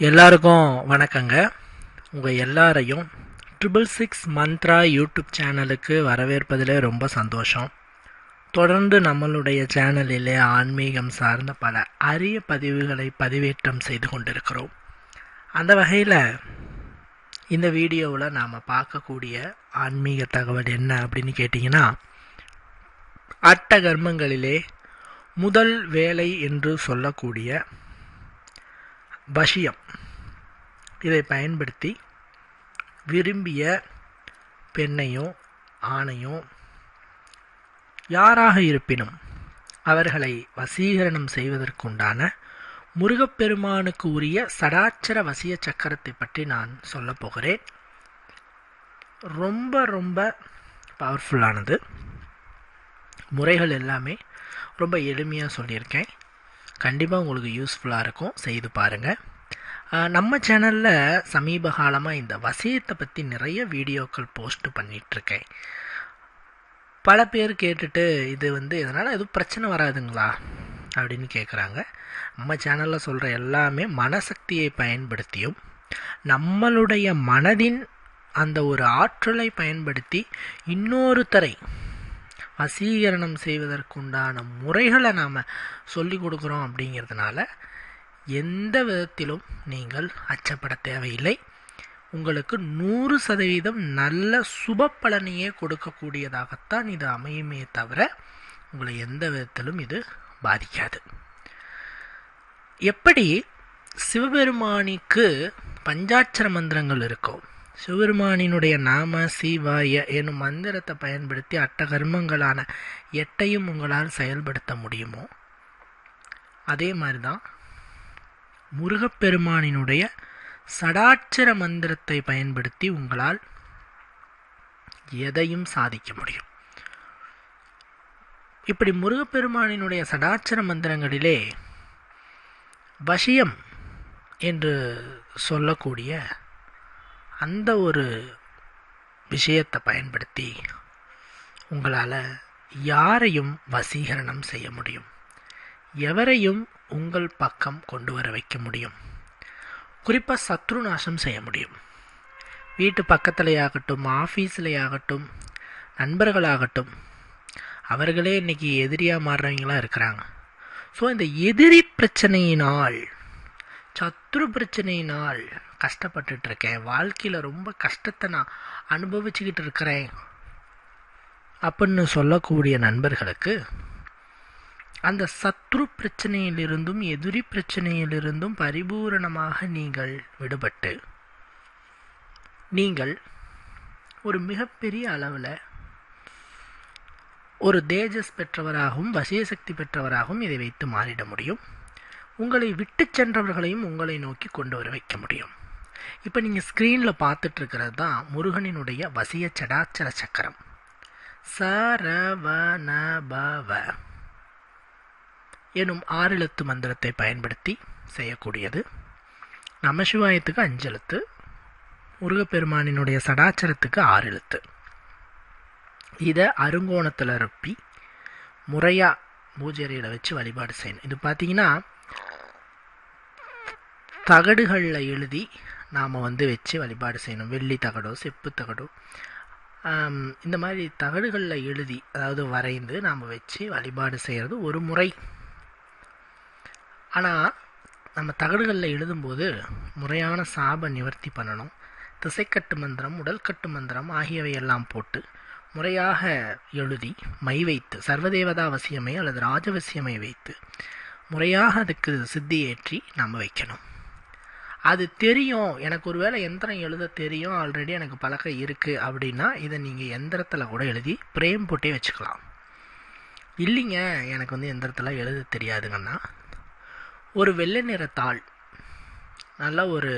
எல்லாருக்கும் வணக்கங்க. உங்கள் எல்லாரையும் ட்ரிபிள் சிக்ஸ் மந்த்ரா யூடியூப் சேனலுக்கு வரவேற்பதில் ரொம்ப சந்தோஷம். தொடர்ந்து நம்மளுடைய சேனலிலே ஆன்மீகம் சார்ந்த பல அரிய பதிவுகளை பதிவேற்றம் செய்து கொண்டிருக்கிறோம். அந்த வகையில் இந்த வீடியோவில் நாம் பார்க்கக்கூடிய ஆன்மீக தகவல் என்ன அப்படின்னு கேட்டிங்கன்னா அட்ட கர்மங்களிலே முதல் வேலை என்று சொல்லக்கூடிய வசியம். இதை பயன்படுத்தி விரும்பிய பெண்ணையும் ஆணையும் யாராக இருப்பினும் அவர்களை வசீகரணம் செய்வதற்குண்டான முருகப்பெருமானுக்கு உரிய சடாச்சர வசிய சக்கரத்தை பற்றி நான் சொல்ல போகிறேன். ரொம்ப ரொம்ப பவர்ஃபுல்லானது முறைகள் எல்லாமே ரொம்ப எளிமையாக சொல்லியிருக்கேன். கண்டிப்பாக உங்களுக்கு யூஸ்ஃபுல்லாக இருக்கும். செய்து பாருங்கள் நம்ம சேனலில் சமீப காலமாக இந்த வசியத்தை பற்றி நிறைய வீடியோக்கள் போஸ்ட்டு பண்ணிகிட்ருக்கேன் பல பேர் கேட்டுட்டு இது வந்து இதனால் எதுவும் பிரச்சனை வராதுங்களா? அப்படின்னு கேட்குறாங்க நம்ம சேனலில் சொல்கிற எல்லாமே மனசக்தியை பயன்படுத்தியும் நம்மளுடைய மனதின் அந்த ஒரு ஆற்றலை பயன்படுத்தி இன்னொருத்தரை வசீகரணம் செய்வதற்குண்டான முறைகளை நாம் சொல்லி கொடுக்குறோம் அப்படிங்கிறதுனால எந்த விதத்திலும் நீங்கள் அச்சப்பட தேவையில்லை. உங்களுக்கு நூறு சதவீதம் நல்ல சுப பலனையே கொடுக்கக்கூடியதாகத்தான் இது அமையுமே தவிர உங்களை எந்த விதத்திலும் இது பாதிக்காது. எப்படி சிவபெருமானிக்கு பஞ்சாட்சர மந்திரங்கள் இருக்கும் சிவபெருமானினுடைய நாம சிவாய எனும் மந்திரத்தை பயன்படுத்தி அட்ட கர்மங்களான எட்டையும் உங்களால் செயல்படுத்த முடியுமோ? அதே மாதிரி தான் முருகப்பெருமானினுடைய சடாட்சர மந்திரத்தை பயன்படுத்தி உங்களால் எதையும் சாதிக்க முடியும். இப்படி முருகப்பெருமானினுடைய சடாட்சர மந்திரங்களிலே வசியம் என்று சொல்லக்கூடிய அந்த ஒரு விஷயத்தை பயன்படுத்தி உங்களால் யாரையும் வசீகரணம் செய்ய முடியும். எவரையும் உங்கள் பக்கம் கொண்டு வர வைக்க முடியும். குறிப்பாக சத்ரு நாசம் செய்ய முடியும். வீட்டு பக்கத்திலேயாகட்டும் ஆஃபீஸ்லேயாகட்டும் நண்பர்களாகட்டும் அவர்களே இன்றைக்கி எதிரியாக மாறுறவங்களாம் இருக்கிறாங்க. ஸோ இந்த எதிரி பிரச்சனையினால் சத்ரு பிரச்சனையினால் கஷ்டப்பட்டுட்டு இருக்கேன் வாழ்க்கையில் ரொம்ப கஷ்டத்தை நான் அனுபவிச்சுக்கிட்டு இருக்கிறேன். அப்படின்னு சொல்லக்கூடிய நண்பர்களுக்கு அந்த சத்ரு பிரச்சனையிலிருந்தும் எதிரி பிரச்சனையிலிருந்தும் பரிபூரணமாக நீங்கள் விடுபட்டு நீங்கள் ஒரு மிகப்பெரிய அளவில் ஒரு தேஜஸ் பெற்றவராகவும் வசியசக்தி பெற்றவராகவும் இதை வைத்து மாறிட முடியும். உங்களை விட்டு சென்றவர்களையும் உங்களை நோக்கி கொண்டு வர வைக்க முடியும். இப்போ நீங்கள் ஸ்க்ரீனில் பார்த்துட்ருக்கிறது தான் முருகனினுடைய வசிய சடாச்சர சக்கரம். சரவணபவ எனும் ஆறெழுத்து மந்திரத்தை பயன்படுத்தி செய்யக்கூடியது. நமசிவாயத்துக்கு அஞ்செழுத்து முருகப்பெருமானினுடைய சடாச்சரத்துக்கு ஆறு எழுத்து இதை அருங்கோணத்தில் ரொப்பி முறையாக பூஜையில் வச்சு வழிபாடு செய்யணும். இது பார்த்தீங்கன்னா தகடுகளில் எழுதி நாம் வந்து வச்சு வழிபாடு செய்யணும். வெள்ளி தகடோ செப்பு தகடோ. இந்த மாதிரி தகடுகளில் எழுதி அதாவது வரைந்து நாம் வச்சு வழிபாடு செய்கிறது ஒரு முறை. ஆனால் நம்ம தகடுகளில் எழுதும்போது முறையான சாப நிவர்த்தி பண்ணணும். திசைக்கட்டு மந்திரம் உடல்கட்டு மந்திரம் ஆகியவையெல்லாம் போட்டு முறையாக எழுதி மை வைத்து சர்வதேவதா அவசியமை அல்லது ராஜவசியமை வைத்து முறையாக அதுக்கு சித்தி ஏற்றி நம்ம வைக்கணும். அது தெரியும். எனக்கு ஒரு வேளை எந்திரம் எழுத தெரியும். ஆல்ரெடி எனக்கு பழக்கம் இருக்குது அப்படின்னா இதை நீங்கள் எந்திரத்தில் கூட எழுதி பிரேம் போட்டே வச்சுக்கலாம். இல்லைங்க எனக்கு வந்து எந்திரத்தில் எழுத தெரியாதுங்கன்னா ஒரு வெள்ளை நிற தாள் நல்ல ஒரு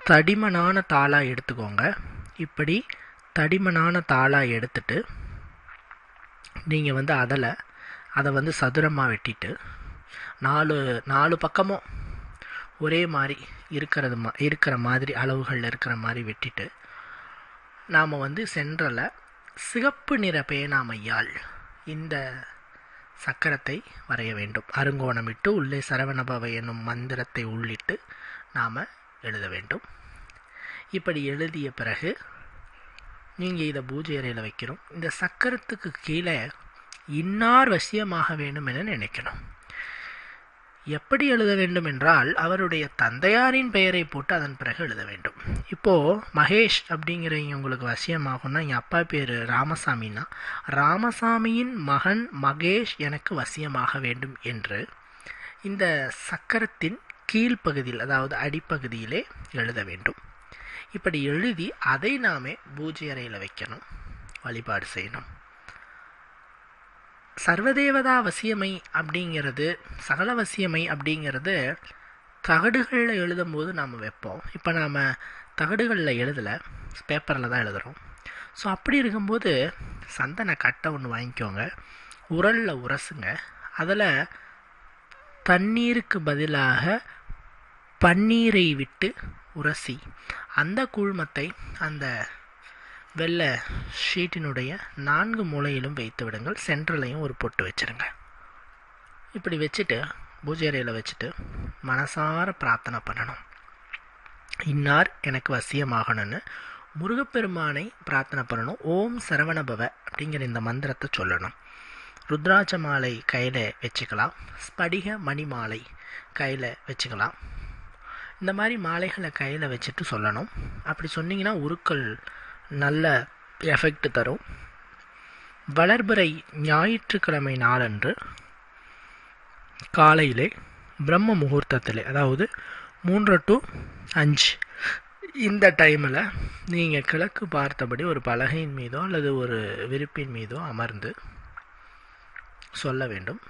தடிமனான தாளாக எடுத்துக்கோங்க. இப்படி தடிமனான தாளாக எடுத்துட்டு நீங்கள் வந்து அதில் அதை வந்து சதுரமாக வெட்டிட்டு நாலு நாலு பக்கமும் ஒரே மாதிரி இருக்கிறது மா இருக்கிற மாதிரி அளவுகளில் இருக்கிற மாதிரி வெட்டிட்டு நாம் வந்து சென்றல சிகப்பு நிற பேனாமையால் இந்த சக்கரத்தை வரைய வேண்டும். அருங்கோணமிட்டு உள்ளே சரவணபவ என்னும் மந்திரத்தை உள்ளிட்டு நாம் எழுத வேண்டும். இப்படி எழுதிய பிறகு நீங்கள் இதை பூஜை அறையில் வைக்கிறோம் இந்த சக்கரத்துக்கு கீழே இன்னார் வசியமாக வேண்டும் என நினைக்கணும். எப்படி எழுத வேண்டும் என்றால் அவருடைய தந்தையாரின் பெயரை போட்டு அதன் பிறகு எழுத வேண்டும். இப்போது மகேஷ் அப்படிங்கிறவங்க உங்களுக்கு வசியமாகும்னா எங்கள் அப்பா பேர் ராமசாமின்னா ராமசாமியின் மகன் மகேஷ் எனக்கு வசியமாக வேண்டும் என்று இந்த சக்கரத்தின் கீழ்ப்பகுதியில் அதாவது அடிப்பகுதியிலே எழுத வேண்டும். இப்படி எழுதி அதை நாமே பூஜை அறையில் வைக்கணும் வழிபாடு செய்யணும். சர்வதேவதா வசியமை அப்படிங்கிறது சகல வசியமை அப்படிங்கிறது தகடுகளில் எழுதும்போது நாம் வைப்போம். இப்போ நாம் தகடுகளில் எழுதலை பேப்பரில் தான் எழுதுகிறோம் ஸோ அப்படி இருக்கும்போது சந்தன கட்டை ஒன்று வாங்கிக்கோங்க. உரலில் உரசுங்க. அதில் தண்ணீருக்கு பதிலாக பன்னீரை விட்டு உரசி அந்த கூழ்மத்தை அந்த வெள்ளை ஷீட்டினுடைய நான்கு மூலையிலும் வைத்து விடுங்கள். சென்ட்ரலையும் ஒரு பொட்டு வச்சுருங்க. இப்படி வச்சுட்டு பூஜை அறையில் வச்சுட்டு மனசார பிரார்த்தனை பண்ணணும். இன்னார் எனக்கு வசியமாகணும்னு முருகப்பெருமானை பிரார்த்தனை பண்ணணும். ஓம் சரவணபவ அப்படிங்கிற இந்த மந்திரத்தை சொல்லணும். ருத்ராட்ச மாலை கையில் வச்சுக்கலாம். ஸ்படிக மணி மாலை கையில் வச்சுக்கலாம். இந்த மாதிரி மாலைகளை கையில் வச்சுட்டு சொல்லணும். அப்படி சொன்னிங்கன்னா உருக்கள் நல்ல எஃபெக்ட் தரும். வளர்பிறை ஞாயிற்றுக்கிழமை நாளன்று காலையிலே பிரம்ம முகூர்த்தத்தில் அதாவது மூன்று டு அஞ்சு. இந்த டைமில் நீங்கள் கிழக்கு பார்த்தபடி ஒரு பலகையின் மீதோ அல்லது ஒரு விருப்பின் மீதோ அமர்ந்து சொல்ல வேண்டும்.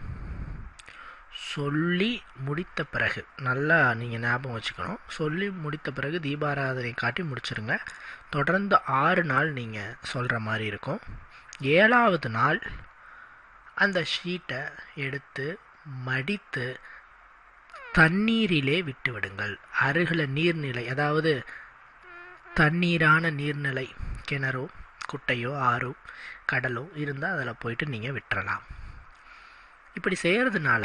சொல்லி முடித்த பிறகு நல்லா நீங்கள் ஞாபகம் வச்சுக்கணும். சொல்லி முடித்த பிறகு தீபாராதனை காட்டி முடிச்சிருங்க. தொடர்ந்து ஆறு நாள் நீங்கள் சொல்கிற மாதிரி இருக்கும். ஏழாவது நாள் அந்த ஷீட்டை எடுத்து மடித்து தண்ணீரிலே விட்டு விடுங்கள். அருகில் நீர்நிலை அதாவது தண்ணீரான நீர்நிலை கிணறோ குட்டையோ ஆறோ கடலோ இருந்தால் அதில் போயிட்டு நீங்கள் விட்டுறலாம். இப்படி செய்கிறதுனால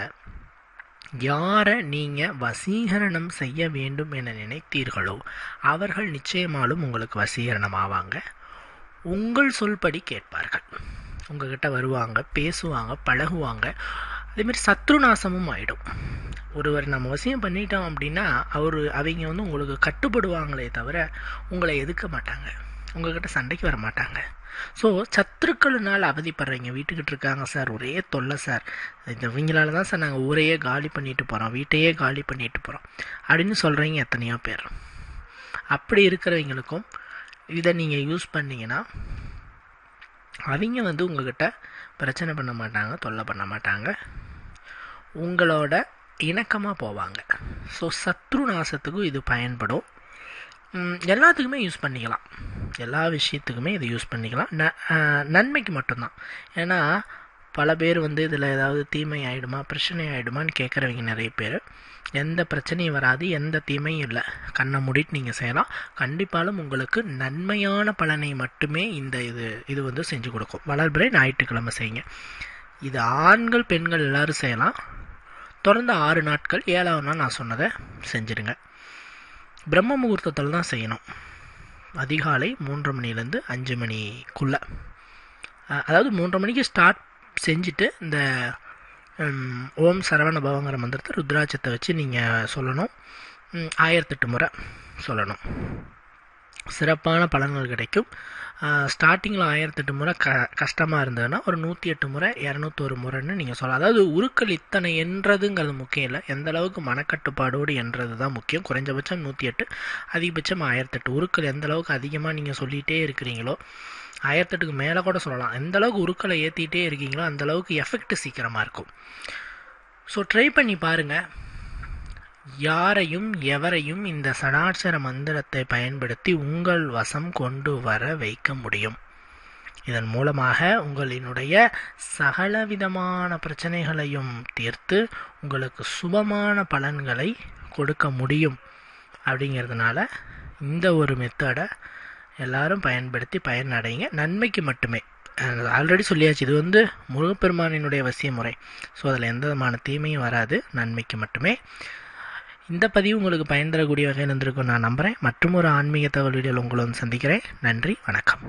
யாரை நீங்கள் வசீகரணம் செய்ய வேண்டும் என நினைத்தீர்களோ அவர்கள் நிச்சயமாலும் உங்களுக்கு வசீகரணம் ஆவாங்க உங்கள் சொல்படி கேட்பார்கள். உங்ககிட்ட வருவாங்க பேசுவாங்க பழகுவாங்க. அதேமாரி சத்ருநாசமும் ஆகிடும் ஒருவர் நம்ம வசியம் பண்ணிட்டோம் அப்படின்னா அவர் அவங்க வந்து உங்களுக்கு கட்டுப்படுவாங்களே தவிர உங்களை எதுக்க மாட்டாங்க. உங்ககிட்ட சண்டைக்கு வர மாட்டாங்க. ஸோ சத்துருக்களினால் அவதிப்படுறீங்க வீட்டுக்கிட்டு இருக்காங்க சார். ஒரே தொல்லை சார். இந்த இவங்களால தான் சார் நாங்கள் ஊரையே காலி பண்ணிட்டு போகிறோம் வீட்டையே காலி பண்ணிட்டு போகிறோம் அப்படின்னு சொல்கிறீங்க எத்தனையோ பேர். அப்படி இருக்கிறவங்களுக்கும் இதை நீங்கள் யூஸ் பண்ணிங்கன்னா அவங்க வந்து உங்ககிட்ட பிரச்சனை பண்ண மாட்டாங்க தொல்லை பண்ண மாட்டாங்க. உங்களோட இணக்கமாக போவாங்க. ஸோ சத்ரு நாசத்துக்கும் இது பயன்படும். எல்லாத்துக்குமே யூஸ் பண்ணிக்கலாம். எல்லா விஷயத்துக்குமே இதை யூஸ் பண்ணிக்கலாம். ந நன்மைக்கு மட்டும்தான். ஏன்னா பல பேர் வந்து இதில் ஏதாவது தீமை ஆகிடுமா பிரச்சனை ஆகிடுமான்னு கேட்குறவங்க நிறைய பேர். எந்த பிரச்சனையும் வராது எந்த தீமையும் இல்லை. கண்ணை மூடிட்டு நீங்கள் செய்யலாம். கண்டிப்பாலும் உங்களுக்கு நன்மையான பலனை மட்டுமே இந்த இது இது வந்து செஞ்சு கொடுக்கும். வளர்பிறை ஞாயிற்றுக்கிழமை செய்யுங்க. இது ஆண்கள் பெண்கள் எல்லோரும் செய்யலாம். தொடர்ந்து ஆறு நாட்கள் ஏழாவது நாள் நான் சொன்னதை செஞ்சுடுங்க பிரம்ம முகூர்த்தத்தில் தான் செய்யணும். அதிகாலை மூன்று மணிலேருந்து அஞ்சு மணிக்குள்ளே. அதாவது மூன்றரை மணிக்கு ஸ்டார்ட் செஞ்சுட்டு இந்த ஓம் சரவண பவங்கிற மந்திரத்தை ருத்ராட்சத்தை வச்சு நீங்கள் சொல்லணும். ஆயிரத்தெட்டு முறை சொல்லணும். சிறப்பான பலன்கள் கிடைக்கும். ஸ்டார்டிங்கில் ஆயிரத்தெட்டு முறை க கஷ்டமாக இருந்ததுன்னா ஒரு நூற்றி எட்டு முறை இரநூத்தொரு முறைன்னு நீங்கள் சொல்லலாம். அதாவது உருக்கள் இத்தனை என்றதுங்கிறது முக்கியம் இல்லை. எந்த அளவுக்கு மனக்கட்டுப்பாடோடு என்றது தான் முக்கியம். குறைஞ்சபட்சம் நூற்றி எட்டு அதிகபட்சம் ஆயிரத்தெட்டு. உருக்கள் எந்த அளவுக்கு அதிகமாக நீங்கள் சொல்லிகிட்டே இருக்கிறீங்களோ ஆயிரத்தெட்டுக்கு மேலே கூட சொல்லலாம். எந்த அளவுக்கு உருக்களை ஏற்றிட்டே இருக்கீங்களோ அந்தளவுக்கு எஃபெக்ட் சீக்கிரமாக இருக்கும். ஸோ ட்ரை பண்ணி பாருங்கள் யாரையும் எவரையும் இந்த சடாட்சர மந்திரத்தை பயன்படுத்தி உங்கள் வசம் கொண்டு வர வைக்க முடியும். இதன் மூலமாக உங்களினுடைய சகலவிதமான பிரச்சனைகளையும் தீர்த்து உங்களுக்கு சுபமான பலன்களை கொடுக்க முடியும். அப்படிங்கிறதுனால இந்த ஒரு மெத்தடை எல்லாரும் பயன்படுத்தி பயனடைங்க. நன்மைக்கு மட்டுமே. ஆல்ரெடி சொல்லியாச்சு. இது வந்து முருகப்பெருமானினுடைய வசிய முறை ஸோ அதில் எந்த விதமான தீமையும் வராது. நன்மைக்கு மட்டுமே. இந்த பதிவு உங்களுக்கு பயன் தரக்கூடிய வகையில் இருந்திருக்கும் நான் நம்புகிறேன் மற்றும் ஒரு ஆன்மீக தகவல் வீடியோவில் உங்களை வந்து சந்திக்கிறேன். நன்றி வணக்கம்.